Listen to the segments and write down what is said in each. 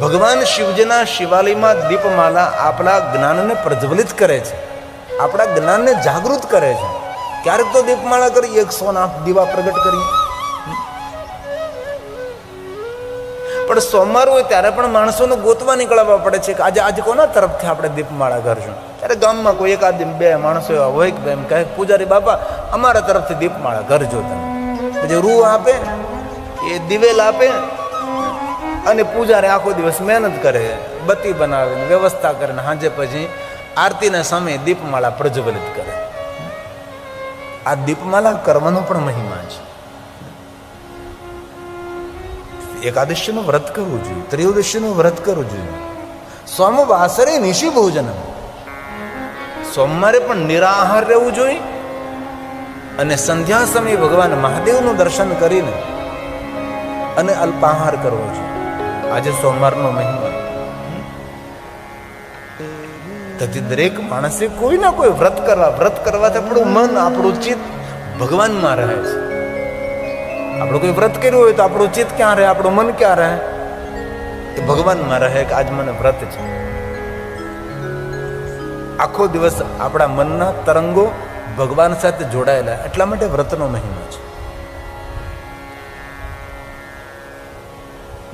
ભગવાન શિવજીના શિવાલયમાં દીપમાલા આપણા જ્ઞાનને પ્રજ્વલિત કરે છે. આપણા જ્ઞાનને જાગૃત કરે છે. ક્યારેક તો દીપમાળા કરી એક સોના દીવા પ્રગટ કરીએ. પણ સોમવાર હોય ત્યારે પણ માણસોને ગોતવા નીકળવા પડે છે કે આજે આજે કોના તરફથી આપણે દીપમાળા કરશું? ત્યારે ગામમાં કોઈ એકાદ બે માણસો એવા હોય કે એમ કહે પૂજારી બાપા, અમારા તરફથી દીપમાળા કરજો તમે. જે રૂ આપે, એ દિવેલ આપે અને પૂજારી આખો દિવસ મહેનત કરે, બત્તી બનાવે ને વ્યવસ્થા કરીને સાંજે પછી આરતીના સમયે દીપમાળા પ્રજ્વલિત કરે. આ દીપમાળા કરવાનો પણ મહિમા છે. એકાદશીનું વ્રત કરવું જોઈએ, ત્રયોદશીનું વ્રત કરવું જોઈએ. સોમવાસરે નિશી ભોજન. સોમવારે પણ નિરાહાર રહેવું જોઈએ અને સંધ્યા સમયે ભગવાન મહાદેવનું દર્શન કરીને અને અલ્પાહાર કરવો જોઈએ. આજે સોમવારનો મહિમા તેથી દરેક માણસે કોઈ ના કોઈ વ્રત કરવા, વ્રત કરવાથી આપણું મન, આપણું ચિત્ત ભગવાનમાં રહે છે. આપણું કોઈ વ્રત કર્યું હોય તો આપણું ચિત્ત ક્યાં રહે, આપણું મન ક્યાં રહે? એ ભગવાનમાં રહે કે આજ મને વ્રત છે. આખો દિવસ આપણા મનના તરંગો ભગવાન સાથે જોડાયેલા, એટલા માટે વ્રતનો મહિમા છે.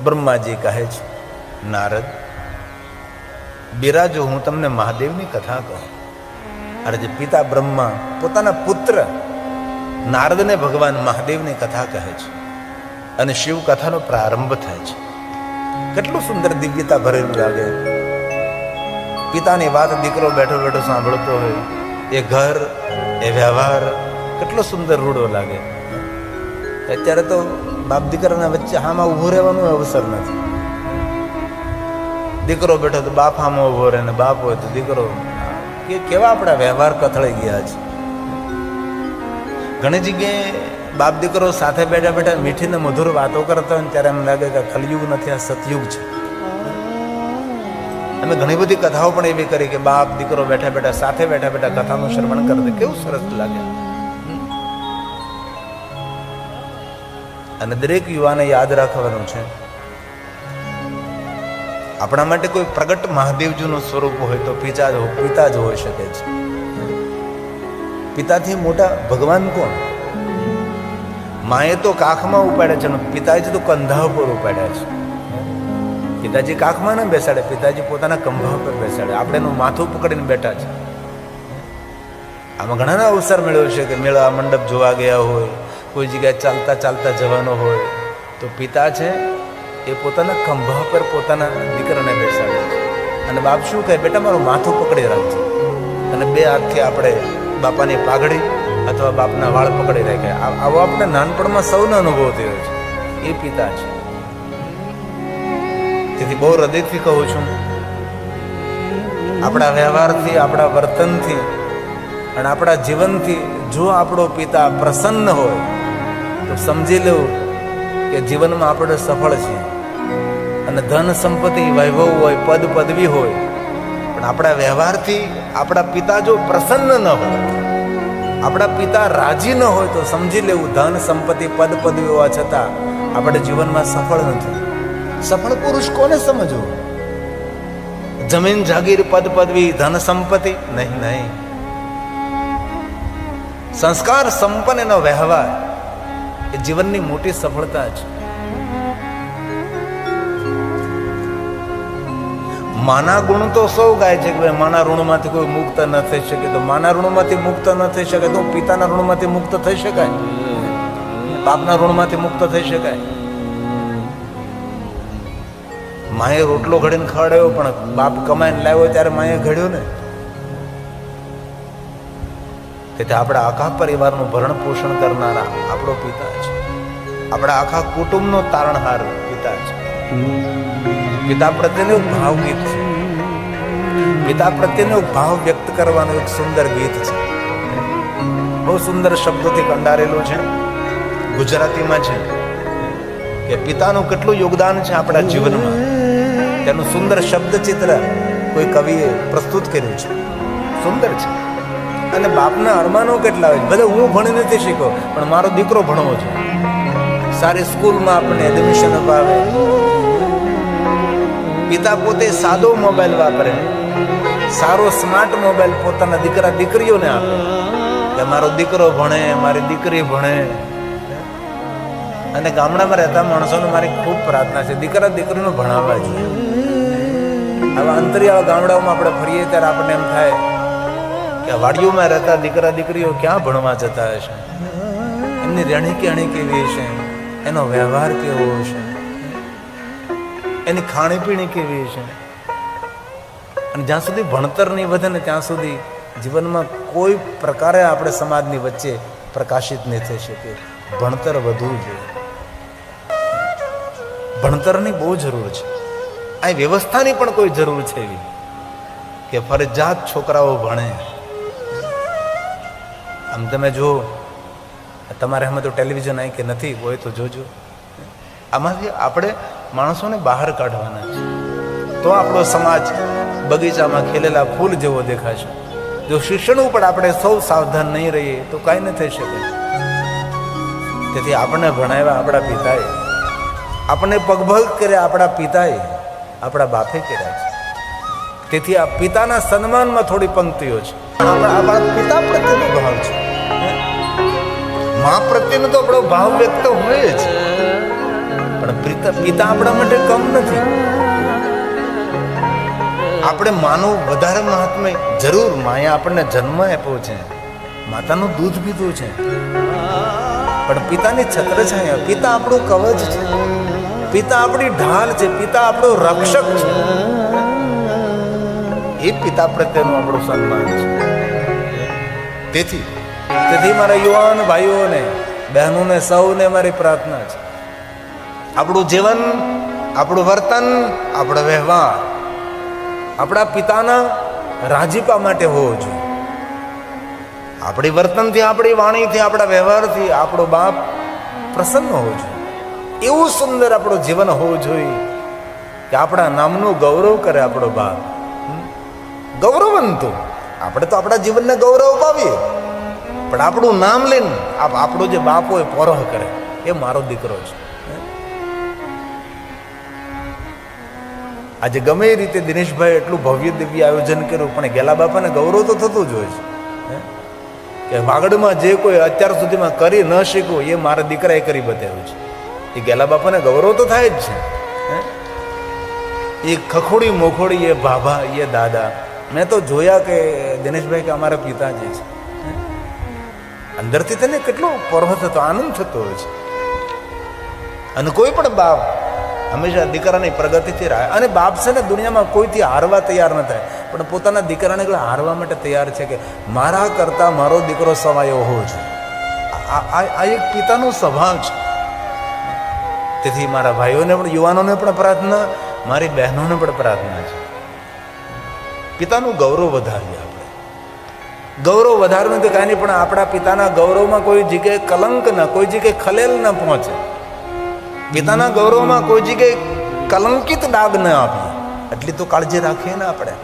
બ્રહ્માજી કહે છે, નારદ, બિરાજો હું તમને મહાદેવની કથા કહું. અરે પિતા બ્રહ્મા પોતાના પુત્ર નારદને ભગવાન મહાદેવની કથા કહે છે, અને શિવ કથાનો પ્રારંભ થાય છે. કેટલું સુંદર દિવ્યતા ભરેલું લાગે. પિતાની વાત દીકરો બેઠો બેઠો સાંભળતો હોય, એ ઘર, એ વ્યવહાર, કેટલો સુંદર રૂડો લાગે. અત્યારે તો બાપ દીકરાના વચ્ચે હામાં ઊભું રહેવાનો અવસર નથી. દીકરો બેઠો તો બાપ હામાં ઊભો રહે ને બાપ હોય તો દીકરો, કે કેવા આપણા વ્યવહાર કથળાઈ ગયા છે? ઘણી જગ્યાએ બાપ દીકરો સાથે બેઠા બેઠા મીઠી ને મધુર વાતો કરતા હોય ત્યારે એમ લાગે કે કલયુગ નથી, આ સતયુગ છે. અમે ઘણી બધી કથાઓ પણ એવી કરી કે બાપ દીકરો બેઠા બેઠા સાથે બેઠા બેઠા કથાનું શ્રવણ કરે. કેવું સરસ લાગે. અને દરેક યુવાને યાદ રાખવાનું છે. આપણા માટે કોઈ પ્રગટ મહાદેવજીનું સ્વરૂપ હોય તો પિતા જ પિતા જ હોઈ શકે છે. પિતાથી મોટા ભગવાન કોણ? માએ તો કાખમાં ઉપાડ્યા છે અને પિતાજી તો કંધા ઉપર ઉપાડ્યા છે. પિતાજી કાખમાં ના બેસાડે, પિતાજી પોતાના કંભા પર બેસાડે. આપણે એનું માથું પકડીને બેઠા છે. આમાં ઘણાના અવસર મેળવ્યો છે કે મેળા, મંડપ જોવા ગયા હોય કોઈ જગ્યાએ ચાલતા ચાલતા જવાનો હોય, તો પિતા છે એ પોતાના ખંભા પર પોતાના દીકરાને બેસાડે છે. અને બાપ શું કહે? બેટા, મારું માથું પકડી રાખજો. અને બે હાથથી આપણે બાપાની પાઘડી અથવા બાપના વાળ પકડી રાખે આવો આપણે નાનપણમાં સૌનો અનુભવ થયો છે. એ પિતા છે. તેથી બહુ હૃદયથી કહું છું, આપણા વ્યવહારથી, આપણા વર્તનથી અને આપણા જીવનથી, જો આપણો પિતા પ્રસન્ન હોય તો સમજી લેવું કે જીવનમાં આપણે સફળ છીએ. અને ધન સંપત્તિ વૈભવ હોય, પદ પદવી હોય, પણ આપણા વ્યવહારથી આપણા પિતા જો પ્રસન્ન ન હોય, આપણા પિતા રાજી ન હોય, તો સમજી લેવું ધન સંપત્તિ, પદ પદવી હોવા છતાં આપણે જીવનમાં સફળ નથી. સફળ પુરુષ કોને સમજવું? જમીન, જાગીર, પદ પદવી, ધન સંપત્તિ? નહીં નહીં. સંસ્કાર સંપન્ન એનો વ્યવહાર. એ જીવનની મોટી સફળતા છે માના ગુણ તો સૌ ગાય છે કે ભાઈ માના ઋણમાંથી કોઈ મુક્ત ન થઈ શકે. તો માના ઋણમાંથી મુક્ત ન થઈ શકે તો પિતાના ઋણમાંથી મુક્ત થઈ શકાય? બાપના ઋણમાંથી મુક્ત થઈ શકાય? માએ રોટલો ઘડીને ખવડાવ્યો, પણ બાપ કમાઈને લાવ્યો ત્યારે માએ ઘડ્યો ને. તેથી આપણા આખા પરિવારનું ભરણ પોષણ કરનારા આપણો પિતા આપણા આખા કુટુંબનો તારણહાર પિતા છે. ગીતા પ્રત્યેનો ભાવ ગીત છે. ગીતા પ્રત્યેનો ભાવ વ્યક્ત કરવાનું એક સુંદર ગીત છે. બહુ સુંદર શબ્દોથી કંડારેલું છે. ગુજરાતીમાં છે કે પિતાનું કેટલું યોગદાન છે આપણા જીવનમાં. તેનું સુંદર શબ્દ ચિત્ર કોઈ કવિએ પ્રસ્તુત કર્યું છે. સુંદર છે. અને બાપના અરમાનો કેટલા હોય ભલે હું ભણી નથી શીખ્યો પણ મારો દીકરો ભણવો છે. સારી સ્કૂલમાં આપણને એડમિશન અપાવે. પિતા પોતે સાદો મોબાઈલ વાપરે. સારો સ્માર્ટ મોબાઈલ પોતાના દીકરા દીકરીઓને આપે. કે મારો દીકરો ભણે, મારી દીકરી ભણે. અને ગામડામાં રહેતા માણસોને મારી ખૂબ પ્રાર્થના છે. દીકરા દીકરીનું ભણાવવા જોઈએ. આવા અંતરિયાળ ગામડાઓમાં આપણે ફરીએ ત્યારે આપણને એમ થાય કે વાડીઓમાં રહેતા દીકરા દીકરીઓ ક્યાં ભણવા જતા હશે? એમની રહેણી કેણી કેવી હશે? એનો વ્યવહાર કેવો હશે? એની ખાણીપીણી કેવી હશે? અને જ્યાં સુધી ભણતર નહીં વધે ને ત્યાં સુધી જીવનમાં કોઈ પ્રકારે આપણે સમાજની વચ્ચે પ્રકાશિત નહીં થઈ શકે. ભણતર વધવું જોઈએ. ભણતરની બહુ જરૂર છે. આ વ્યવસ્થાની પણ કોઈ જરૂર છે એવી. કે ફરજિયાત છોકરાઓ ભણે. આમ તમે જો તમારે આમાં તો ટેલિવિઝન આવી કે નથી, હોય તો જોજો. આમાંથી આપણે માણસોને બહાર કાઢવાના છે. તો આપણો સમાજ બગીચામાં ખીલેલા ફૂલ જેવો દેખાશે. જો શિક્ષણ ઉપર આપણે સૌ સાવધાન નહીં રહીએ, તો કાંઈ ન થઈ શકે. તેથી આપણને ભણાવ્યા આપણા પિતાએ, આપણને પગભગ કર્યા આપણા પિતાએ, આપણા બાપે કર્યા છે. તેથી આ પિતાના સન્માનમાં થોડી પંક્તિઓ છે. આપણા પિતા પ્રત્યેનો ભાવ છે. મા પ્રત્યેનો તો આપણો ભાવ વ્યક્ત હોય જ. પણ પિતા પિતા આપણા માટે કમ નથી. આપણે માનું વધારે મહાત્મય જરૂર માએ આપણને જન્મ આપ્યો છે. માતાનું દૂધ પીધું છે. પણ પિતાની છત્ર છાયા પિતા આપણું કવચ છે. પિતા આપણી ઢાલ છે. પિતા આપણો રક્ષક છે. એ પિતા પ્રત્યેનું આપણું સન્માન છે. તેથી તેથી મારા યુવાન ભાઈઓને, બહેનોને, સૌને મારી પ્રાર્થના છે. આપણું જીવન, આપણું વર્તન, આપણો વ્યવહાર, આપણા પિતાના રાજીપા માટે હોવો જોઈએ. આપણી વર્તનથી, આપણી વાણીથી, આપણા વ્યવહારથી આપણો બાપ પ્રસન્ન હોવો જોઈએ. એવું સુંદર આપણું જીવન હોવું જોઈએ કે આપણા નામનું ગૌરવ કરે આપણો બાપ. ગૌરવંતું આપણે તો આપણા જીવનને ગૌરવ પાવીએ પણ આપણું નામ લઈને આપણો જે બાપો એ પોરહ કરે. એ મારો દીકરો છે. આજે ગમે એ રીતે દિનેશભાઈ એટલું ભવ્ય દિવ્ય આયોજન કર્યું, પણ ગેલા બાપાને ગૌરવ તો થતું જ હોય છે. કે વાગડમાં જે કોઈ અત્યાર સુધીમાં કરી ન શીખવું એ મારા દીકરાએ કરી બતાવ્યું છે. એ ગેલા બાપાને ગૌરવ તો થાય જ છે. એ ખખોડી મોખોડી એ ભાભા એ દાદા. મેં તો જોયા કે દિનેશભાઈ કે અમારા પિતાજી છે. અંદરથી તેને કેટલો પરહ થતો આનંદ થતો હોય છે. અને કોઈ પણ બાપ હંમેશા દીકરાની પ્રગતિથી રહે અને બાપ છે ને દુનિયામાં કોઈથી હારવા તૈયાર ન થાય, પણ પોતાના દીકરાને હારવા માટે તૈયાર છે કે મારા કરતા મારો દીકરો સવાયો હોવો જોઈએ આ એક પિતાનો સ્વભાવ છે. તેથી મારા ભાઈઓને પણ, યુવાનોને પણ પ્રાર્થના, મારી બહેનોને પણ પ્રાર્થના છે. પિતાનું ગૌરવ વધારી ગૌરવ વધારવું તો કાંઈ પણ આપણા પિતાના ગૌરવમાં કોઈ જગ્યાએ કલંક ન, કોઈ જગ્યાએ ખલેલ ન પહોંચે. પિતાના ગૌરવમાં કોઈ જગ્યાએ કલંકિત ડાગ ન આપીએ એટલી તો કાળજી રાખીએ ને આપણે.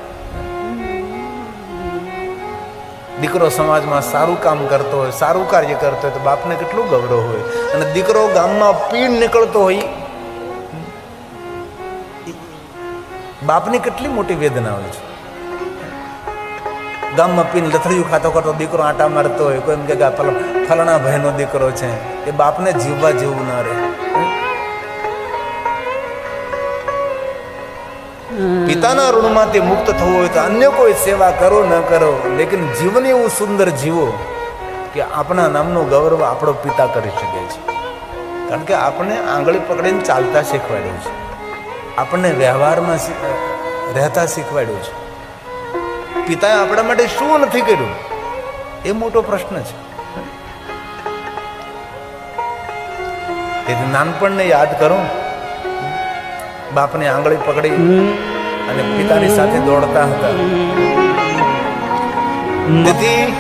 દીકરો સમાજમાં સારું કામ કરતો હોય, સારું કાર્ય કરતો હોય તો બાપને કેટલું ગૌરવ હોય. અને દીકરો ગામમાં પીણ નીકળતો હોય બાપની કેટલી મોટી વેદના હોય છે. ગામમાં પીને લથડિયું ખાતો કરતો દીકરો આટા મારતો હોય કોઈ એમ કે ફલાણા ભાઈનો દીકરો છે. એ બાપને જીવવા જેવું ના રહે. પિતાના ઋણમાંથી મુક્ત થવું હોય તો અન્ય કોઈ સેવા કરો ન કરો લેકિન જીવન એવું સુંદર જીવો કે આપણા નામનું ગૌરવ આપણો પિતા કરી શકે છે. કારણ કે આપણે આંગળી પકડીને ચાલતા શીખવાડ્યું છે. આપણને વ્યવહારમાં રહેતા શીખવાડ્યું છે. પિતાએ આપણા માટે શું નથી કર્યું? એ મોટો પ્રશ્ન છે. તેથી નાનપણને યાદ કરો. બાપને આંગળી પકડી અને પિતાની સાથે દોડતા હતા. તેથી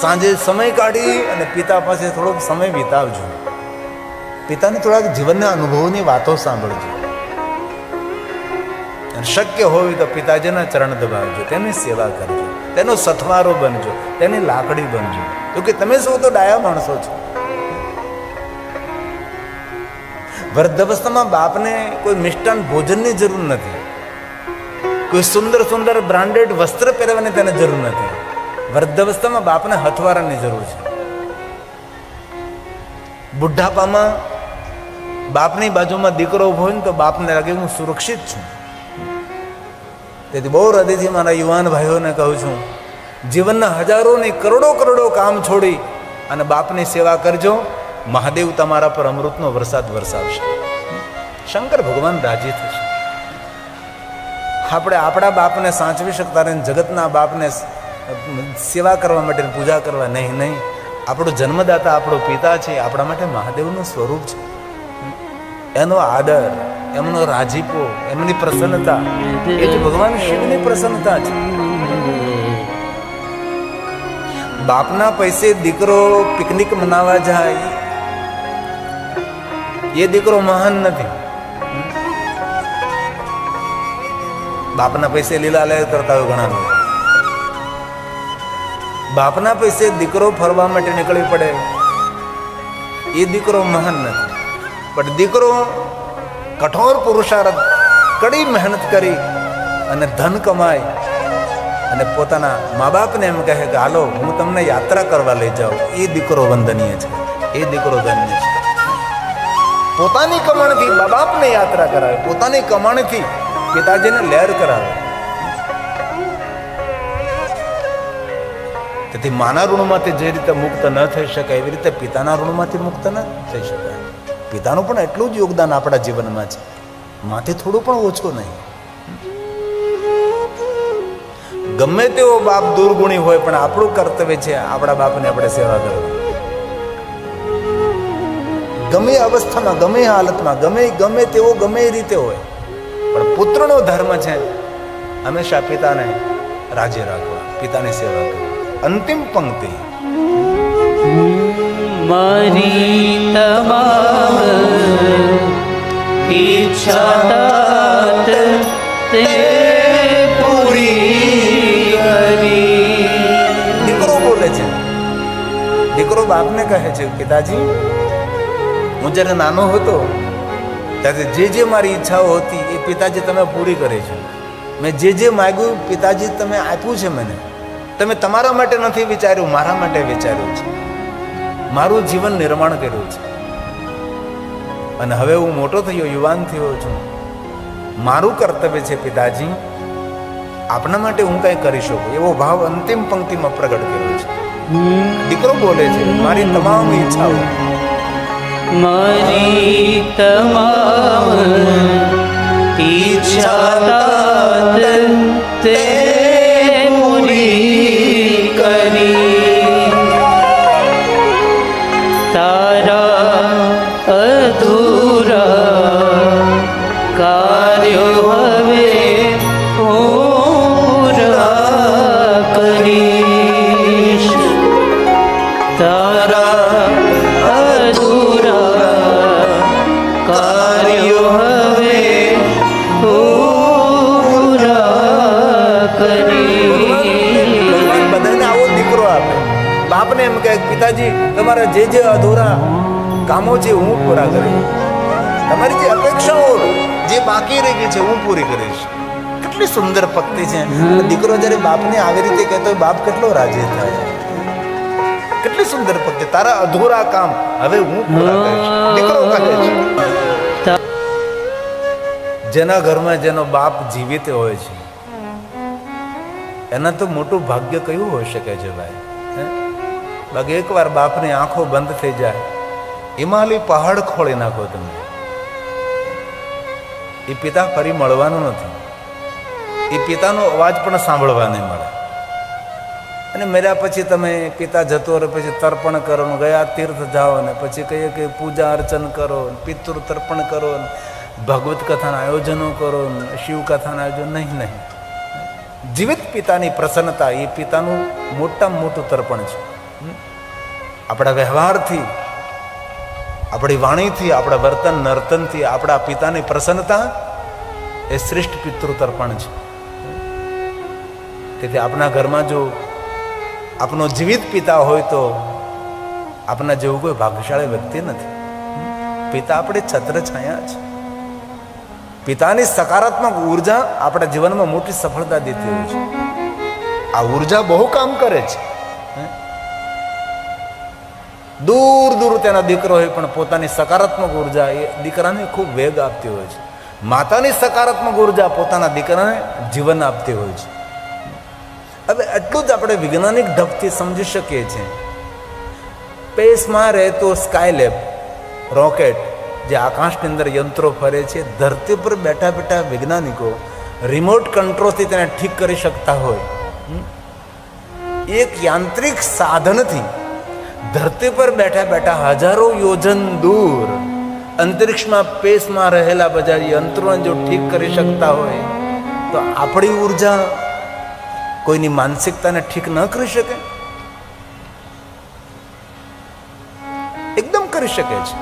સાંજે સમય કાઢી અને પિતા પાસે થોડોક સમય વિતાવજો. પિતાની થોડાક જીવનના અનુભવોની વાતો સાંભળજો. શક્ય હોય તો પિતાજીના ચરણ દબાવજો, તેની સેવા કરજો, તેનો સથવારો બનજો, તેની લાકડી બનજો. તો કે તમે શું તો ડાયા માણસો છો? વૃદ્ધાવસ્થામાં બાપને કોઈ મિષ્ટાન ભોજનની જરૂર નથી. કોઈ સુંદર સુંદર બ્રાન્ડેડ વસ્ત્ર પહેરવાની તેને જરૂર નથી. વૃદ્ધાવસ્થામાં બાપને હથવારાની જરૂર છે. બુઢાપામાં બાપની બાજુમાં દીકરો ઊભો હોય ને તો બાપને લાગે હું સુરક્ષિત છું. તેથી બહુ હૃદયથી મારા યુવાન ભાઈઓને કહું છું, જીવનના હજારો કરોડો કરોડો કામ છોડી અને બાપની સેવા કરજો, મહાદેવ તમારા પર અમૃતનો વરસાદ વરસાવશે. શંકર ભગવાન રાજી થશે. આપણે આપણા બાપને સાચવી શકતા રહીને જગતના બાપને સેવા કરવા માટે પૂજા કરવા નહીં નહીં. આપણો જન્મદાતા આપણો પિતા છે, આપણા માટે મહાદેવનું સ્વરૂપ છે. એનો આદર એમનો રાજીપો, એમની પ્રસન્નતા. એ જ ભગવાન શિવની પ્રસન્નતા છે. બાપના પૈસે દીકરો પિકનિક મનાવવા જાય, એ દીકરો મહાન નથી. બાપના પૈસે લીલા લહેર કરતા હોય ઘણા બાપના પૈસે દીકરો ફરવા માટે નીકળવી પડે, એ દીકરો મહાન નથી. પણ દીકરો કઠોર પુરુષાર્થ કડી મહેનત કરી અને ધન કમાય. અને પોતાના મા બાપને એમ કહે કે, હાલો, હું તમને યાત્રા કરવા લઈ જાઉં. એ દીકરો વંદનીય છે. એ દીકરો ધન્ય છે. પોતાની કમાણથી મા બાપને યાત્રા કરાવે. પોતાની કમાણીથી પિતાજીને લહેર કરાવે. તેથી માના ઋણમાંથી જે રીતે મુક્ત ન થઈ શકાય, એવી રીતે પિતાના ઋણમાંથી મુક્ત ન થઈ શકાય. પિતાનું પણ એટલું જ યોગદાન આપણા જીવનમાં છે. માથે થોડું પણ ઓછું નહીં. ગમે તેવો બાપ દુર્ગુણી હોય, પણ આપણું કર્તવ્ય છે આપણા બાપને આપણે સેવા કરવી. ગમે અવસ્થામાં, ગમે હાલતમાં, ગમે ગમે તેવો, ગમે રીતે હોય. પણ પુત્રનો ધર્મ છે, હંમેશા પિતાને રાજી રાખવા, પિતાની સેવા કરવી. અંતિમ પંક્તિ મારી તમામ ઈચ્છા તે પૂરી કરી. દીકરો બોલે છે. દીકરો બાપને કહે છે, પિતાજી, હું જ્યારે નાનો હતો, ત્યારે જે જે મારી ઈચ્છાઓ હતી, એ પિતાજી તમે પૂરી કરે છે. મેં જે જે માગ્યું, પિતાજી, તમે આપ્યું છે મને. તમે તમારા માટે નથી વિચાર્યું, મારા માટે વિચાર્યું છે. મારું જીવન નિર્માણ કર્યું છે. અને હવે હું મોટો થયો, યુવાન થયો છું. મારું કર્તવ્ય છે, પિતાજી, આપના માટે હું કંઈ કરી શકું, એવો ભાવ અંતિમ પંક્તિમાં પ્રગટ કર્યો છે. દીકરો બોલે છે, મારી તમામ ઈચ્છાઓ મારી તમામ ઈચ્છા તે પૂરી કરી બાપને એમ કહે પિતાજી તમારા જે જે અધૂરા કામો છે હું પૂરા કરીશ. તમારી જે અપેક્ષાઓ જે બાકી રહી ગઈ છે હું પૂરી કરીશ. કેટલી સુંદર પક્તિ છે. દીકરો જ્યારે બાપને આવી રીતે કહેતો હોય બાપ કેટલો રાજી થાય. કેટલી સુંદર પક્તિ તારા અધૂરા કામ હવે હું પૂરા કરીશ. દીકરો કહે છે. જેના ઘરમાં જેનો બાપ જીવિત હોય છે એના તો મોટું ભાગ્ય કયું હોઈ શકે છે ભાઈ? બાકી એકવાર બાપની આંખો બંધ થઈ જાય. હિમાલય પહાડ ખોળી નાખો તમે. એ પિતા ફરી મળવાનું નથી. એ પિતાનો અવાજ પણ સાંભળવા નહીં મળે. અને મર્યા પછી તમે પિતા જતો રહે, પછી તર્પણ કરો, ને ગયા તીર્થ જાઓ, ને પછી કહીએ કે પૂજા અર્ચન કરો પિતૃ તર્પણ કરો, ને ભગવત કથાના આયોજનો કરો, ને શિવ કથાના આયોજન, નહીં નહીં. જીવિત પિતાની પ્રસન્નતા એ પિતાનું મોટામાં મોટું તર્પણ છે? આપણા વ્યવહારથી, આપણી વાણીથી, આપણા વર્તન નર્તનથી, આપણા પિતાની પ્રસન્નતા એ શ્રેષ્ઠ પિતૃ તર્પણ છે. તેથી આપણા ઘરમાં જો આપનો જીવિત પિતા હોય તો આપના જેવું કોઈ ભાગ્યશાળી વ્યક્તિ નથી. પિતા આપણે છત્ર છાયા છે. પિતાની સકારાત્મક ઊર્જા આપણા જીવનમાં મોટી સફળતા દેતી હોય છે. આ ઊર્જા બહુ કામ કરે છે? દૂર દૂર તેના દીકરો હોય પણ પોતાની સકારાત્મક ઊર્જા એ દીકરાને ખૂબ વેગ આપતી હોય છે. માતાની સકારાત્મક ઊર્જા પોતાના દીકરાને જીવન આપતી હોય છે. હવે એટલું જ આપણે વૈજ્ઞાનિક ઢબથી સમજી શકીએ છીએ. સ્પેસમાં રહેતો સ્કાયલેબ રોકેટ જે આકાશની અંદર યંત્રો ફરે છે, ધરતી પર બેઠા બેઠા વૈજ્ઞાનિકો રિમોટ કંટ્રોલથી તેને ઠીક કરી શકતા હોય? એક યાંત્રિક સાધનથી ધરતી પર બેઠા બેઠા હજારો યોજન દૂર. અંતરિક્ષમાં પેસમાં રહેલા બધા યંત્રોને જો ઠીક કરી શકતા હોય, તો આપણી ઊર્જા કોઈની માનસિકતાને ઠીક ન કરી શકે? એકદમ કરી શકે છે.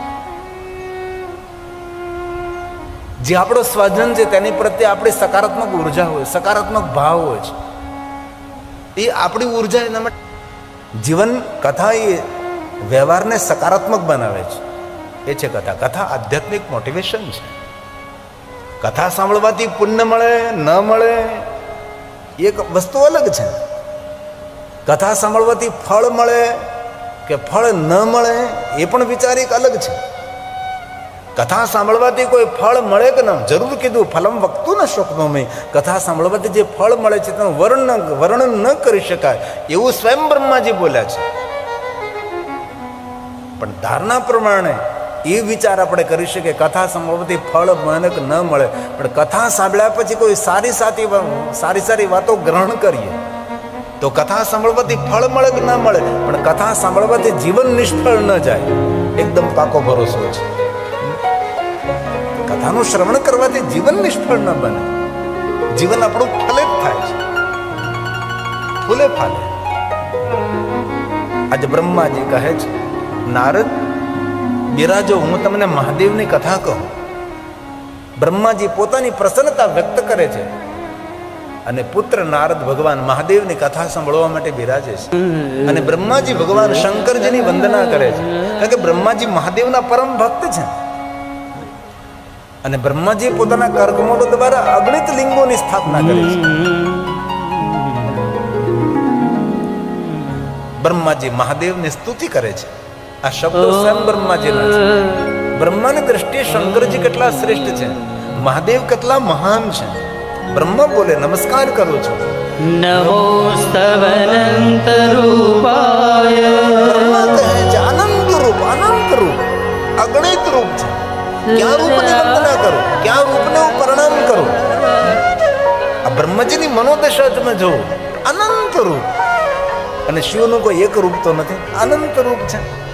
જે આપણો સ્વજન છે, તેની પ્રત્યે આપણી સકારાત્મક ઊર્જા હોય, સકારાત્મક ભાવ હોય છે. એ આપણી ઊર્જા એના માટે જીવન કથા એ વ્યવહારને સકારાત્મક બનાવે છે. એ છે કથા. કથા આધ્યાત્મિક મોટિવેશન છે. કથા સાંભળવાથી પુણ્ય મળે, ન મળે, એક વસ્તુ અલગ છે. કથા સાંભળવાથી ફળ મળે કે ફળ ન મળે, એ પણ વિચાર એક અલગ છે. કથા સાંભળવાથી કોઈ ફળ મળે કે ન? જરૂર કીધું, ફલમ વક્તું ન મેં. કથા સાંભળવાથી જે ફળ મળે છે તેનું વર્ણન વર્ણન ન કરી શકાય. એવું સ્વયં બ્રહ્માજી બોલ્યા છે. પણ ધારણા પ્રમાણે એ વિચાર આપણે કરી શકીએ, કથા સાંભળવાથી ફળ મને ન મળે. પણ કથા સાંભળ્યા પછી કોઈ સારી સારી સારી સારી વાતો ગ્રહણ કરીએ. તો કથા સાંભળવાથી ફળ મળે કે ન મળે? પણ કથા સાંભળવાથી જીવન નિષ્ફળ ન જાય. એકદમ પાકો ભરોસો છે. કથાનું શ્રવણ કરવાથી જીવન નિષ્ફળ ન બને. જીવન આપણું ફલિત થાય છે. ફૂલે ફાલે. આજે બ્રહ્માજી કહે છે, નારદ, બિરાજો, હું તમને મહાદેવની કથા કહું. બ્રહ્માજી પોતાની પ્રસન્નતા વ્યક્ત કરે છે અને પુત્ર નારદ ભગવાન મહાદેવની કથા સાંભળવા માટે બિરાજે છે. અને બ્રહ્માજી ભગવાન શંકરજીની વંદના કરે છે. કારણ કે બ્રહ્માજી મહાદેવના પરમ ભક્ત છે. અને બ્રહ્માજી પોતાના કર્કમોડો દ્વારા અગણિત લિંગોની સ્થાપના કરી છે. બ્રહ્માજી મહાદેવની સ્તુતિ કરે છે. આ શબ્દો સ્વયં બ્રહ્માજીના છે. બ્રહ્માની દ્રષ્ટિએ શંકરજી કેટલા શ્રેષ્ઠ છે. મહાદેવ કેટલા મહાન છે. બ્રહ્મા બોલે નમસ્કાર કરું છું. નમો સ્તવનંત રૂપાય અનંત રૂપ અનંત રૂપ અગણિત રૂપ છે. ક્યાં રૂપ કરું ક્યાં રૂપને હું પ્રણામ કરું? આ બ્રહ્મજીની મનોદશા તમે જો અનંત રૂપ. અને શિવનું કોઈ એક રૂપ તો નથી. અનંત રૂપ છે.